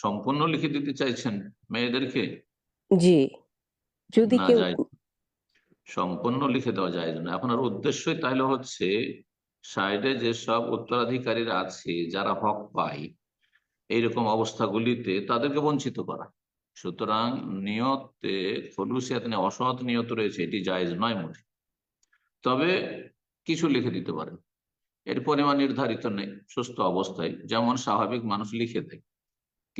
সম্পূর্ণ লিখে দিতে চাইছেন মেয়েদেরকে? জি। যদি কেউ সম্পূর্ণ লিখে দেওয়া যায় না। আপনার উদ্দেশ্যই তাহলে হচ্ছে সাইডে যেসব উত্তরাধিকারীরা আছে যারা হক পায় এইরকম অবস্থাগুলিতে তাদেরকে বঞ্চিত করা। সুতরাং নিয়তে খলুসিয়াত নিয়ে অসৎ নিয়ত রয়েছে এটি জায়েজ নয় মোটে। তবে কিছু লিখে দিতে পারেন। এর পরিমাণ নির্ধারিত নেই সুস্থ অবস্থায়। যেমন স্বাভাবিক মানুষ লিখে দেয়।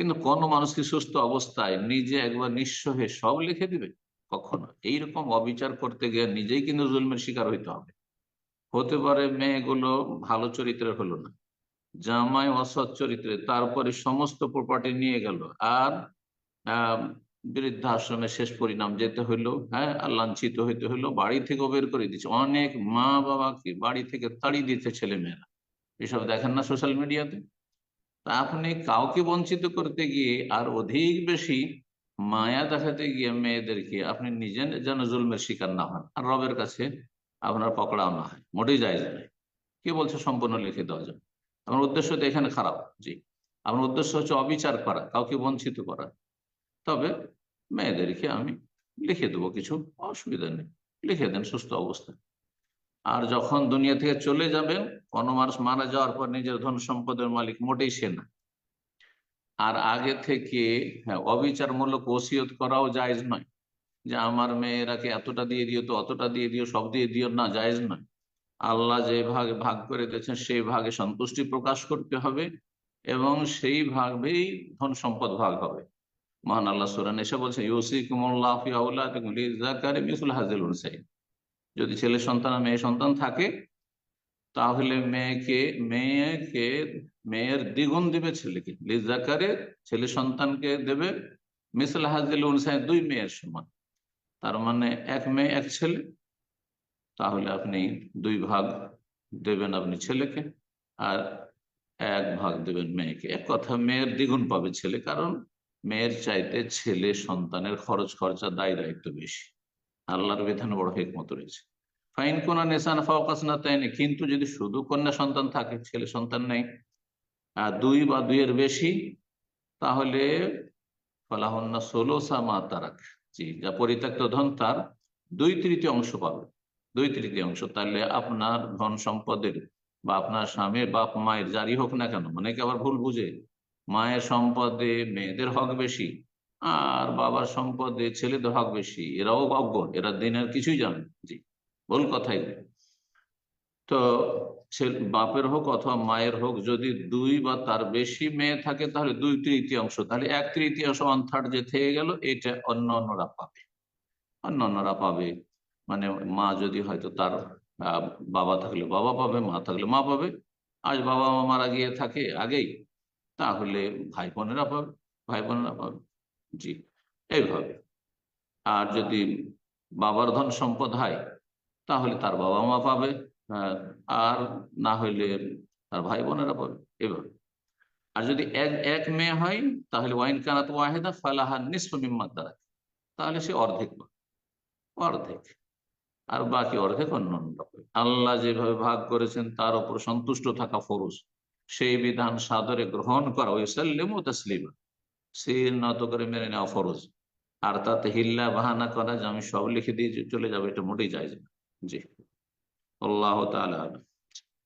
কিন্তু কোনো মানুষ কি সুস্থ অবস্থায় নিজে একবার নিঃস্ব হয়ে সব লিখে দিবে? কখনো। এইরকম অবিচার করতে গিয়ে নিজেই কিন্তু জুলমের শিকার হইতে হবে। হতে পারে মেয়েগুলো ভালো চরিত্রের হলো না। জামাই অসৎ চরিত্রে, তারপরে সমস্ত প্রপার্টি নিয়ে গেল। আর বৃদ্ধাশ্রমে শেষ পরিণাম যেতে হইল হ্যাঁ লাঞ্ছিত হইতে হইল, বাড়ি থেকেও বের করে দিচ্ছে অনেক মা বাবাকে বাড়ি থেকে তাড়িয়ে দিচ্ছে ছেলে মেয়েরা এসব দেখেন না সোশ্যাল মিডিয়াতে তা আপনি কাউকে বঞ্চিত করতে গিয়ে আর অধিক বেশি মায়া দেখাতে গিয়ে মেয়েদেরকে আপনি নিজে যেন জুলমের শিকার না হন। আর রবের কাছে আপনার পকড়াও না হয়, মোটেই যায় না কে বলছে সম্পূর্ণ লিখে দেওয়া যাবে? আমার উদ্দেশ্য তো এখানে খারাপ, জি। আমার উদ্দেশ্য হচ্ছে অবিচার করা, কাউকে বঞ্চিত করা। তবে মেয়েদেরকে আমি লিখে দেবো, কিছু অসুবিধা নেই। লিখে দেন সুস্থ অবস্থায়। আর যখন দুনিয়া থেকে চলে যাবেন, কোনো মানুষ মারা যাওয়ার পর নিজের ধন সম্পদের মালিক মোটেই সে না। আর আগে থেকে হ্যাঁ অবিচারমূলক ওসিয়ত করাও জায়েজ নয়। যে আমার মেয়েরাকে এতটা দিয়ে দিও তো অতটা দিয়ে দিও, সব দিয়ে দিও, না, জায়জ নয়। আল্লাহ যে ভাগে, ভাগ করে দিয়েছেন, সেই ভাগে সন্তুষ্টি প্রকাশ করতে হবে এবং সেই ভাবেই ধন সম্পদ ভাগ হবে। মহান আল্লাহ সুরান এসে বলছে ইউসিকুমুল্লাহ যদি ছেলে সন্তান আর মেয়ে সন্তান থাকে, তাহলে মেয়েকে মেয়েকে, মেয়ের দ্বিগুণ দিবে ছেলেকে। লিজাকারে ছেলে সন্তানকে দেবে, মিসল হাজিল উনসাই দুই মেয়ের সমান। তার মানে এক মেয়ে, এক ছেলে। তাহলে আপনি দুই ভাগ দেবেন আপনি ছেলেকে, আর এক ভাগ দেবেন মেয়েকে। এক কথা, মেয়ের দ্বিগুণ পাবে ছেলে, কারণ মেয়ের চাইতে ছেলে সন্তানের খরচ খরচা দায় দায়িত্ব বেশি। আল্লাহর বিধান বড় হেকমত রয়েছে। ফাইন কোনা নেশান ফাওকাস না তাই কিন্তু যদি শুধু কন্যা সন্তান থাকে ছেলে সন্তান নেই আর দুই বা দুইয়ের বেশি তাহলে ফলাহন্না ষোলো সা মা তারাক। জি যা পরিত্যক্ত ধন তার দুই তৃতীয় অংশ পাবে। দুই তৃতীয় অংশ তাহলে আপনার ধন সম্পদের বা আপনার স্বামীর বাপ মায়ের জারি হোক না কেন মানে কি আবার ভুল বুঝে মায়ের সম্পদে মেয়েদের হক বেশি আর বাবার সম্পদে ছেলেদের হক বেশি এরাও অজ্ঞ এরা দিনের কিছুই জানে জি। ভুল কথাই তো বাপের হোক অথবা মায়ের হোক, যদি দুই বা তার বেশি মেয়ে থাকে, তাহলে দুই তৃতীয়াংশ, তাহলে এক তৃতীয়াংশ ওয়ান থার্ড যে থেকে গেল, এটা অন্য অন্যরা পাবে। অন্য অন্যরা পাবে। মানে মা যদি হয়তো তার বাবা থাকলে বাবা পাবে, মা থাকলে মা পাবে। আজ বাবা মা মারা গিয়ে থাকে আগেই, তাহলে ভাই বোনেরা পাবে, ভাই বোনেরা পাবে। জি, এইভাবে। আর যদি বাবার ধন সম্পদ হয় তাহলে তার বাবা মা পাবে আর না হইলে তার ভাই বোনেরা পাবে, এভাবে। আর যদি এক এক মেয়ে হয়, তাহলে ওয়াইন কানাত ওয়াহেদা ফালাহা নিসফ মিম্মাত দ্বারা তাহলে সে অর্ধেক অর্ধেক। আর বাকি অর্ধেক অন্য আল্লাহ যেভাবে ভাগ করেছেন, তার উপর সন্তুষ্ট থাকা ফরজ। সেই বিধান সাদরে গ্রহণ করা ওই সাল্লিম ও তসলিমা। সে নত করে মেনে নেওয়া ফরজ। আর তাতে হিল্লা বাহানা করা যে আমি সব লিখে দিয়ে চলে যাব, এটা মোটেই যায় না। জি। আল্লাহ তালা